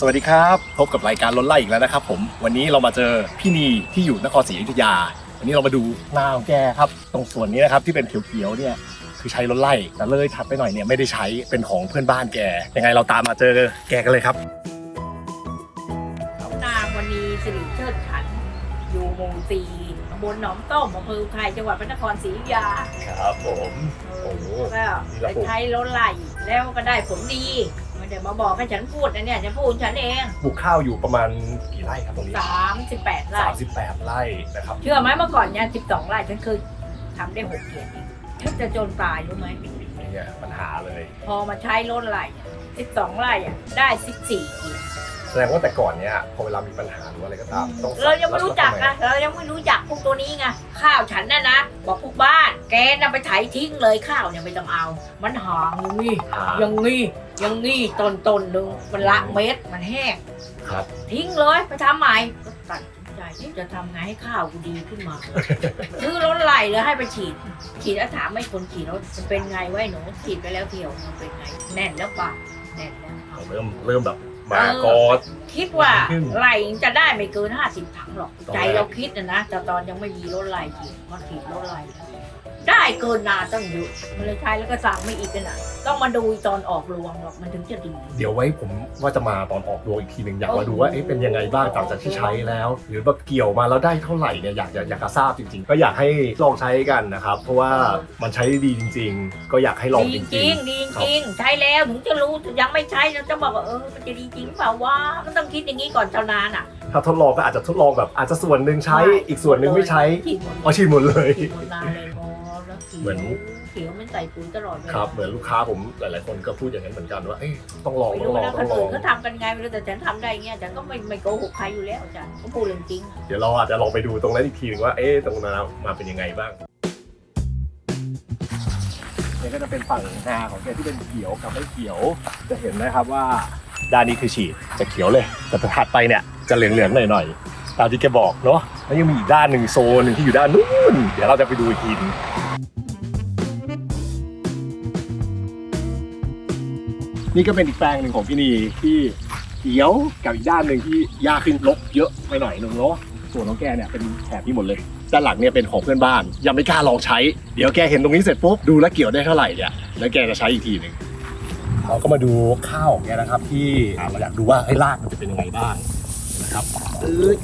สวัสดีครับพบกับรายการล้นไล่อีกแล้วนะครับผมวันนี้เรามาเจอพี่นีที่อยู่นครศรีอยุธยา วันนี้เรามาดูนาของแกครับตรงส่วนนี้นะครับที่เป็นเขียวๆเนี่ยคือใช้ล้นไล่แต่เลยถัดไปหน่อยเนี่ยไม่ได้ใช้เป็นของเพื่อนบ้านแกยังไงเราตามมาเจอแกกันเลยครับนางวันนี้สิริเชิดขันธ์อยู่หมู่สี่ตำบลหนองต้มอำเภออุทัยจังหวัดพระนครศรีอยุธยาครับผม โอ้โหก็นี่ไปละผมใช้รถไหลแล้วก็ได้ผลดี ไม่ได้มาบอกให้ฉันพูดนะเนี่ยฉันพูดฉันเองปลูกข้าวอยู่ประมาณกี่ไร่ครับตรงนี้38ไร่สามสิบแปดไร่นะครับเชื่อไหมเมื่อก่อนเนี่ย12ไร่ฉันเคยทำได้หกเกียรติฉันจะจนตายรู้ไหมนี่ไงปัญหาเลย พอมาใช้รถไหล12ไร่อะได้14เกียรติ แสดงว่าแต่ก่อนเนี่ยพอเวลามีปัญหาหรือว่าอะไรก็ตามต้องเรายังไม่รู้จักนะเรายังไม่รู้จักพวกตัวนี้ไงข้าวฉันน่ะนะบอกพวกบ้านแกน่ะไปไถทิ้งเลยข้าวเนี่ยไม่ต้องเอา มันหางอย่างนี้หาอย่างนี้อย่างนี้ต้นต้นๆหนึ่งมันละเม็ดมันแห้งครับ ทิ้งเลยไปทำใหม่ก็ตัดสินใจที่จะทำไงให้ข้าวกูดีขึ้นมาซื้อรถไหลเลยให้ไปฉีด ฉีดแล้วถามไม่คนขี่รถมันเป็นไงไว้หนูฉีดไปแล้วเที่ยวมันเป็นไง แน่นแล้วปะแน่นแล้วเอาเริ่มเริ่มแบบ มาเออกอดคิดว่าขึ้นไหลจะได้ไม่เกินห้าสิบถังหรอกตอนใจแรกเราคิดนะนะแต่ตอนยังไม่มีรถไหลขี่มาขี่รถไหล ได้เกินนาตั้งเยอะมันเลยใช้แล้วก็สั่งไม่อีกกันนะต้องมาดูตอนออกรวงหรอกมันถึงจะดี เดี๋ยวไว้ผมว่าจะมาตอนออกรวงอีกทีหนึ่งอยากโอ้มาดูว่าเอ๊ะเป็นยังไงบ้างต่างจากที่ใช้แล้ว หรือแบบเกี่ยวมาแล้วได้เท่าไหร่เนี่ยอยากอยากอยากจะทราบจริง ๆ ก็อยากให้ลองใช้กันนะครับ เพราะว่ามันใช้ได้ดีจริง ๆ ก็อยากให้ลองดีจจริริงงดีจริงใช้แล้วถึงจะรู้ถึงยังไม่ใช้เราจะบอกว่าเออมันจะดีจริงเปล่าวะมันต้องคิดอย่างนี้ก่อนชาวนานอะๆถ้าทดลองก็อาจจะทดลองแบบอาจจะส่วนหนึ่งใช้อีกส่วนหนึ่งไม่ใช้ฉีดหมดเอาฉีดหมดเลย ฉีดหมดนาเลยพอ แล้วเขียวเหมือนเขียวมันใส่ปุ๋ยตลอดเวลาครับเหมือนลูกค้าผมหลาย ๆ คนก็พูดอย่างนั้นเหมือนกันว่าเอ้ยต้องลองไม่ต้องรู้ลองนะคต้อนงลออื่งนเขาทำกันไงไม่รู้แต่ฉันทำได้เงี้ยฉันก็ไม่ไม่โกหกใครอยู่แล้วอาจารย์ก็พูดเรื่องจริง เดี๋ยวเราอาจจะลองไปดูตรงนั้นอีกทีหนึงว่าเอ๊ะตรงนั้นมาเป็นยังไงบ้างนี่ก็จะเป็นฝั่งนาของแกที่เป็นเขียวกับไม่เขียวจะเห็นนะครับว่าด้านนี้คือฉีดจะเขียวเลย แต่ถัดไปเนี่ยจะเหลืองๆหน่อยๆตามที่แกบอกเนาะแล้วยังมีอีกด้านหนึ่งโซนหนึ่งที่อยู่ด้านนู้นเดี๋ยวเราจะไปดูอีกทีหนึง นี่ก็เป็นอีกแปลงหนึ่งของพี่นีที่เขียวกับอีกด้านหนึ่งที่หญ้าขึ้นรกเยอะไปหน่อยนึงเนาะส่วนของแกเนี่ยเป็นแถบนี้หมดเลยด้านหลังเนี่ยเป็นของเพื่อนบ้าน ยังไม่กล้าลองใช้ เดี๋ยวแกเห็นตรงนี้เสร็จปุ๊บดูแลวเกี่ยวได้เท่าไหร่เนี่ยแล้วแกจะใช้อีกทีหนึ่งเราก็มาดูข้าวของแกนะครับ ที่เราอยากดูว่าไอ้รากมันจะเป็นยังไงบ้างนะครับอึ๊ด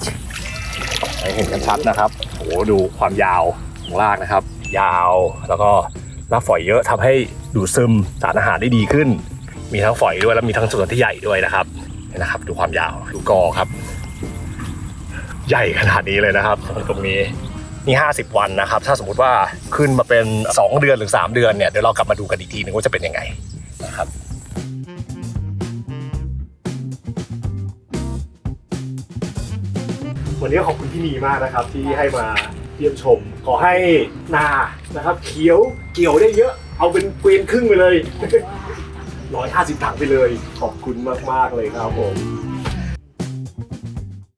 ให้เห็นกันชัดนะครับโอ้โหดูความยาวของรากนะครับ ยาวแล้วก็รากฝอยเยอะทำให้ดูดซึมสารอาหารได้ดีขึ้น มีทั้งฝอยด้วยแล้วมีทั้งส่วนที่ใหญ่ด้วยนะครับนี่นะครับ ดูความยาวดูกอครับ ใหญ่ขนาดนี้เลยนะครับ ตรงนี้นี่50 วันนะครับ ถ้าสมมติว่าขึ้นมาเป็น 2 เดือนหรือ 3 เดือนเนี่ยเดี๋ยวเรากลับมาดูกันอีกทีนึงว่าจะเป็นยังไงนะครับวันนี้ขอบคุณพี่นีมากนะครับที่ให้มาเยี่ยมชม ขอให้นานะครับ เขียวเกี่ยวได้เยอะ เอาเป็นเกวียนครึ่งไปเลย 150 ถังไปเลย ขอบคุณมาก ๆ เลยครับผม